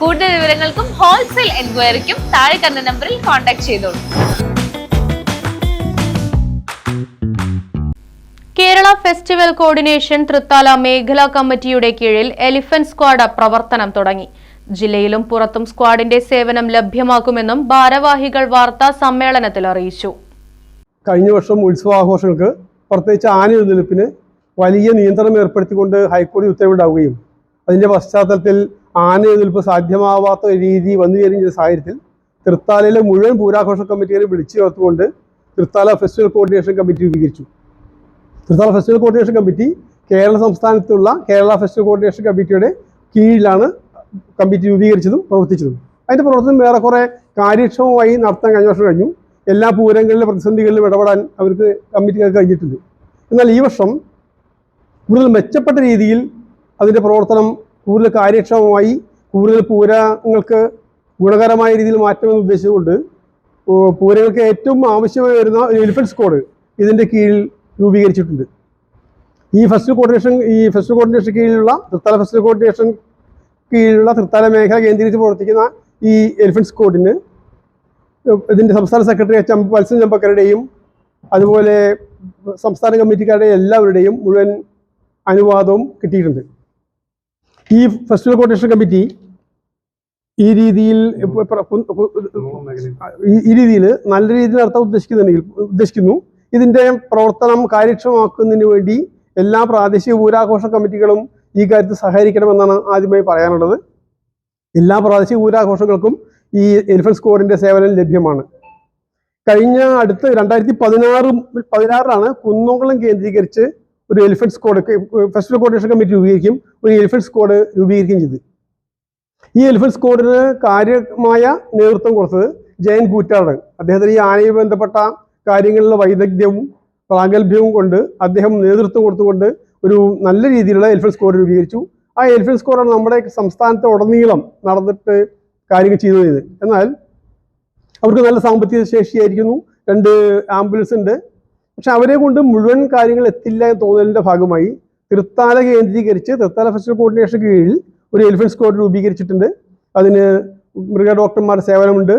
കൂടുതൽ വിവരങ്ങൾക്കും ഹോൾസെയിൽ എൻക്വയറിക്കും താഴെ കണ്ട നമ്പറിൽ കോൺടാക്ട് ചെയ്തോളൂ കേരള ഫെസ്റ്റിവൽ കോർഡിനേഷൻ തൃത്താല മേഖലാ കമ്മിറ്റിയുടെ കീഴിൽ എലിഫന്റ് സ്ക്വാഡ് പ്രവർത്തനം തുടങ്ങി. ജില്ലയിലും പുറത്തും സ്ക്വാഡിന്റെ സേവനം ലഭ്യമാക്കുമെന്നും ഭാരവാഹികൾ വാർത്താ സമ്മേളനത്തിൽ അറിയിച്ചു. കഴിഞ്ഞ വർഷം ഉത്സവാഘോഷങ്ങൾക്ക് പ്രത്യേകിച്ച് ആന എഴുന്നള്ളിപ്പിന് വലിയ നിയന്ത്രണം ഏർപ്പെടുത്തിക്കൊണ്ട് ഹൈക്കോടതി ഉത്തരവിടാവുകയും അതിന്റെ പശ്ചാത്തലത്തിൽ ആന എഴുന്നള്ളിപ്പ് സാധ്യമാവാത്ത രീതി വന്നു ചെയ്ത സാഹചര്യത്തിൽ തൃത്താലയിലെ മുഴുവൻ പൂരാഘോഷ കമ്മിറ്റികളെ വിളിച്ചു ചേർത്തുകൊണ്ട് തൃത്താല ഫെസ്റ്റിവൽ കോർഡിനേഷൻ കമ്മിറ്റി രൂപീകരിച്ചു. Thrithala festival coordination committee Kerala സംസ്ഥാനത്തുള്ള Kerala festival coordination കമ്മിറ്റിയുടെ കീഴിലാണ് കമ്മിറ്റി രൂപീകരിച്ചതും പ്രവർത്തിച്ചതും. അതിന്റെ പ്രവർത്തനം ഏറെക്കുറെ കാര്യക്ഷമമായി നടത്താൻ കഴിഞ്ഞ വർഷം കഴിഞ്ഞു. എല്ലാ പൂരങ്ങളിലെ പ്രതിസന്ധികളിലും ഇടപെടാൻ അവർക്ക് കമ്മിറ്റികൾക്ക് കഴിഞ്ഞിട്ടുണ്ട്. എന്നാൽ ഈ വർഷം കൂടുതൽ മെച്ചപ്പെട്ട രീതിയിൽ അതിന്റെ പ്രവർത്തനം കൂടുതൽ കാര്യക്ഷമമായി കൂടുതൽ പൂരങ്ങൾക്ക് ഗുണകരമായ രീതിയിൽ മാറ്റമെന്ന് ഉദ്ദേശിച്ചുകൊണ്ട് പൂരങ്ങൾക്ക് ഏറ്റവും ആവശ്യമായി വരുന്ന ഒരു എലിഫന്റ് കോഡ് ഇതിന്റെ കീഴിൽ രൂപീകരിച്ചിട്ടുണ്ട്. ഈ ഫസ്റ്റ് കോർഡിനേഷൻ ഈ ഫസ്റ്റ് കോർഡിനേഷൻ കീഴിലുള്ള തൃത്താല ഫസ്റ്റ് കോർഡിനേഷൻ കീഴിലുള്ള തൃത്താല മേഖല കേന്ദ്രീകരിച്ച് പ്രവർത്തിക്കുന്ന ഈ എലിഫൻസ് കോഡിന് ഇതിന്റെ സംസ്ഥാന സെക്രട്ടറി എം വത്സൻ ചമ്പക്കരുടെയും അതുപോലെ സംസ്ഥാന കമ്മിറ്റിക്കാരുടെ എല്ലാവരുടെയും മുഴുവൻ അനുവാദവും കിട്ടിയിട്ടുണ്ട്. ഈ ഫെസ്റ്റിവൽ കോർഡിനേഷൻ കമ്മിറ്റി ഈ രീതിയിൽ ഈ- രീതിയിൽ നല്ല രീതിയിൽ നടത്താൻ ഉദ്ദേശിക്കുന്നുണ്ടെങ്കിൽ ഉദ്ദേശിക്കുന്നു. ഇതിന്റെ പ്രവർത്തനം കാര്യക്ഷമമാക്കുന്നതിന് വേണ്ടി എല്ലാ പ്രാദേശിക ഊരാഘോഷ കമ്മിറ്റികളും ഈ കാര്യത്തിൽ സഹകരിക്കണമെന്നാണ് ആദ്യമായി പറയാനുള്ളത്. എല്ലാ പ്രാദേശിക ഊരാഘോഷങ്ങൾക്കും ഈ എലിഫൻസ് സ്കോറിന്റെ സേവനം ലഭ്യമാണ്. കഴിഞ്ഞ അടുത്ത് രണ്ടായിരത്തി പതിനാറ് പതിനാറിലാണ് കുന്നംകുളം കേന്ദ്രീകരിച്ച് ഒരു elephants squad festival coordination committee രൂപീകരിക്കും ഒരു എലിഫൻസ് കോഡ് രൂപീകരിക്കുകയും ചെയ്തു. ഈ എലിഫൻസ് കോഡിന് കാര്യമായ നേതൃത്വം കൊടുത്തത് ജയൻ കൂറ്റാടൻ അദ്ദേഹത്തിന് ഈ ആനയുമായി ബന്ധപ്പെട്ട കാര്യങ്ങളിലെ വൈദഗ്ധ്യവും പ്രാഗൽഭ്യവും കൊണ്ട് അദ്ദേഹം നേതൃത്വം കൊടുത്തുകൊണ്ട് ഒരു നല്ല രീതിയിലുള്ള എലിഫൻസ് കോഡ് രൂപീകരിച്ചു. ആ എലിഫൻസ് കോഡാണ് നമ്മുടെ സംസ്ഥാനത്തെ ഉടനീളം നടന്നിട്ട് കാര്യങ്ങൾ ചെയ്ത് എന്നാൽ അവർക്ക് നല്ല സാമ്പത്തിക ശേഷിയായിരിക്കുന്നു. രണ്ട് ആംബുലൻസ് ഉണ്ട്. പക്ഷെ അവരെ കൊണ്ട് മുഴുവൻ കാര്യങ്ങൾ എത്തില്ല എന്ന് തോന്നലിന്റെ ഭാഗമായി തൃത്താല കേന്ദ്രീകരിച്ച് തൃത്താല ഫെസ്റ്റിവൽ കോർഡിനേഷൻ കീഴിൽ ഒരു എലിഫൻസ് സ്ക്വാഡ് രൂപീകരിച്ചിട്ടുണ്ട്. അതിന് മൃഗ ഡോക്ടർമാരുടെ സേവനമുണ്ട്.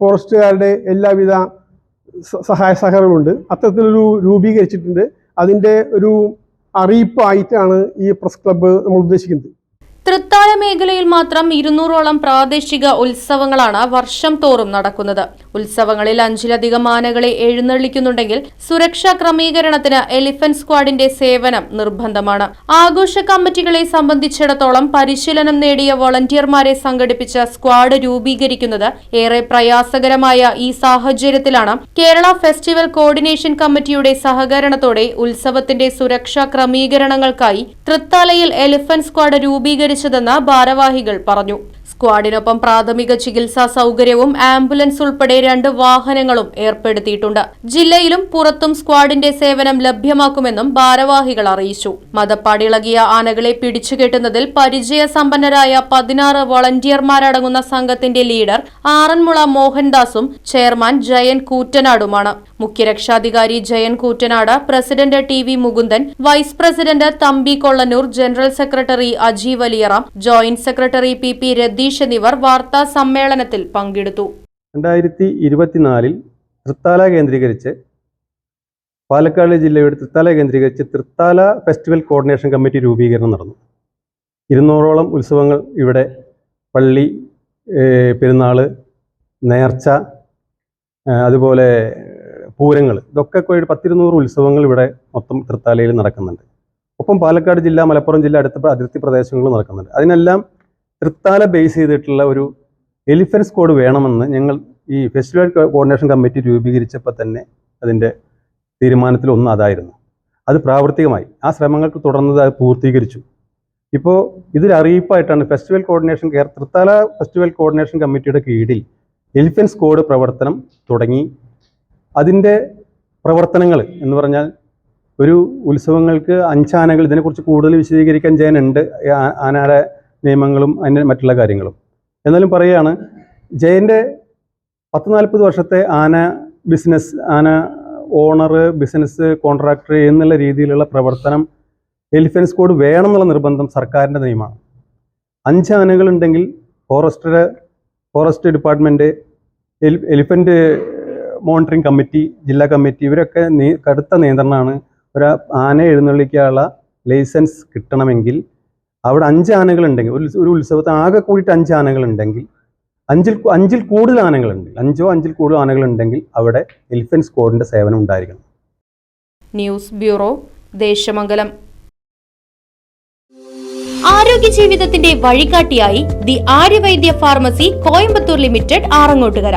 ഫോറസ്റ്റുകാരുടെ എല്ലാവിധ സഹായ സഹകരണമുണ്ട് അത്തരത്തിലൊരു രൂപീകരിച്ചിട്ടുണ്ട്. അതിന്റെ ഒരു അറിയിപ്പായിട്ടാണ് ഈ പ്രസ് ക്ലബ്ബ് നമ്മൾ ഉദ്ദേശിക്കുന്നത്. തൃത്താല മേഖലയിൽ മാത്രം ഇരുന്നൂറോളം പ്രാദേശിക ഉത്സവങ്ങളാണ് വർഷം തോറും നടക്കുന്നത്. ഉത്സവങ്ങളിൽ അഞ്ചിലധികം ആനകളെ എഴുന്നള്ളിക്കുന്നുണ്ടെങ്കിൽ സുരക്ഷാ ക്രമീകരണത്തിന് എലിഫന്റ് സ്ക്വാഡിന്റെ സേവനം നിർബന്ധമാണ്. ആഘോഷ കമ്മിറ്റികളെ സംബന്ധിച്ചിടത്തോളം പരിശീലനം നേടിയ വോളണ്ടിയർമാരെ സംഘടിപ്പിച്ച സ്ക്വാഡ് രൂപീകരിക്കുന്നത് ഏറെ പ്രയാസകരമായ ഈ സാഹചര്യത്തിലാണ് കേരള ഫെസ്റ്റിവൽ കോർഡിനേഷൻ കമ്മിറ്റിയുടെ സഹകരണത്തോടെ ഉത്സവത്തിന്റെ സുരക്ഷാ ക്രമീകരണങ്ങൾക്കായി തൃത്താലയിൽ എലിഫന്റ് സ്ക്വാഡ് രൂപീകരിച്ചതെന്ന് ഭാരവാഹികൾ പറഞ്ഞു. സ്ക്വാഡിനൊപ്പം പ്രാഥമിക ചികിത്സാ സൗകര്യവും ആംബുലൻസ് ഉൾപ്പെടെ രണ്ട് വാഹനങ്ങളും ഏർപ്പെടുത്തിയിട്ടുണ്ട്. ജില്ലയിലും പുറത്തും സ്ക്വാഡിന്റെ സേവനം ലഭ്യമാക്കുമെന്നും ഭാരവാഹികൾ അറിയിച്ചു. മതപ്പാടിളകിയ ആനകളെ പിടിച്ചുകെട്ടുന്നതിൽ പരിചയസമ്പന്നരായ പതിനാറ് വളണ്ടിയർമാരടങ്ങുന്ന സംഘത്തിന്റെ ലീഡർ ആറന്മുള മോഹൻദാസും ചെയർമാൻ ജയൻ കൂറ്റനാടുമാണ്. മുഖ്യരക്ഷാധികാരി Jayan Koottanad president T V Mukundan vice president Thampi Kollannur general secretary Aji Valiyaram joint secretary P P Ratheesh എന്നിവർ വാർത്താ സമ്മേളനത്തിൽ പങ്കെടുത്തു. രണ്ടായിരത്തി ഇരുപത്തിനാലിൽ തൃത്താല കേന്ദ്രീകരിച്ച് പാലക്കാട് ജില്ലയുടെ തൃത്താല കേന്ദ്രീകരിച്ച് തൃത്താല ഫെസ്റ്റിവൽ കോർഡിനേഷൻ കമ്മിറ്റി രൂപീകരണം നടന്നു. ഇരുന്നൂറോളം ഉത്സവങ്ങൾ ഇവിടെ പള്ളി പെരുന്നാൾ നേർച്ച അതുപോലെ പൂരങ്ങൾ ഇതൊക്കെ കൂടി പത്തിരുന്നൂറ് ഉത്സവങ്ങൾ ഇവിടെ മൊത്തം തൃത്താലയിൽ നടക്കുന്നുണ്ട്. ഒപ്പം പാലക്കാട് ജില്ല മലപ്പുറം ജില്ല അടുത്ത അതിർത്തി പ്രദേശങ്ങളിൽ നടക്കുന്നുണ്ട്. അതിനെല്ലാം തൃത്താല ബേസ് ചെയ്തിട്ടുള്ള ഒരു എലിഫൻസ് സ്ക്വാഡ് വേണമെന്ന് ഞങ്ങൾ ഈ ഫെസ്റ്റിവൽ കോർഡിനേഷൻ കമ്മിറ്റി രൂപീകരിച്ചപ്പോൾ തന്നെ അതിന്റെ തീരുമാനത്തിൽ ഒന്ന് അതായിരുന്നു. അത് പ്രാവർത്തികമായി. ആ ശ്രമങ്ങൾക്ക് തുടർന്നത് അത് പൂർത്തീകരിച്ചു. ഇപ്പോൾ ഇതൊരു അറിയിപ്പായിട്ടാണ് festival coordination care Thrithala festival coordination കമ്മിറ്റിയുടെ കീഴിൽ എലിഫൻസ് കോഡ് പ്രവർത്തനം തുടങ്ങി. അതിന്റെ പ്രവർത്തനങ്ങൾ എന്ന് പറഞ്ഞാൽ ഒരു ഉത്സവങ്ങൾക്ക് അഞ്ചാനകൾ ഇതിനെക്കുറിച്ച് കൂടുതൽ വിശദീകരിക്കാൻ ജയനുണ്ട് ഈ ആനയുടെ നിയമങ്ങളും അതിന്റെ മറ്റുള്ള കാര്യങ്ങളും. എന്നാലും പറയുകയാണ് ജയന്റെ പത്ത് നാൽപ്പത് വർഷത്തെ ആന ബിസിനസ് ആന ഓണർ ബിസിനസ് കോൺട്രാക്ടർ എന്നുള്ള രീതിയിലുള്ള പ്രവർത്തനം എലിഫൻസ് കോഡ് വേണം എന്നുള്ള നിർബന്ധം സർക്കാരിന്റെ നിയമമാണ്. അഞ്ച് ആനകളുണ്ടെങ്കിൽ ഫോറസ്റ്റർ ഫോറസ്റ്റ് ഡിപ്പാർട്ട്മെന്റ് എലി എലിഫന്റ് മോണിറ്ററിംഗ് കമ്മിറ്റി ജില്ലാ കമ്മിറ്റി ഇവരൊക്കെ കടുത്ത നിയന്ത്രണമാണ്. ഒരു ആന എഴുന്നള്ളിക്കാനുള്ള ലൈസൻസ് കിട്ടണമെങ്കിൽ അവിടെ അഞ്ച് ആനകളുണ്ടെങ്കിൽ ഒരു ഉത്സ- ഒരു ഉത്സവത്തിന് ആകെ കൂടിയിട്ട് അഞ്ച് ആനകളുണ്ടെങ്കിൽ അഞ്ചിൽ അഞ്ചിൽ കൂടുതൽ ആനകളുണ്ട് അഞ്ചോ അഞ്ചിൽ കൂടുതൽ ആനകളുണ്ടെങ്കിൽ അവിടെ എലിഫൻസ് കോഡിന്റെ സേവനം ഉണ്ടായിരിക്കണം. News bureau Desamangalam. ആരോഗ്യ ജീവിതത്തിന്റെ വഴികാട്ടിയായി the Arya Vaidya pharmacy Coimbatore limited Arangottukara.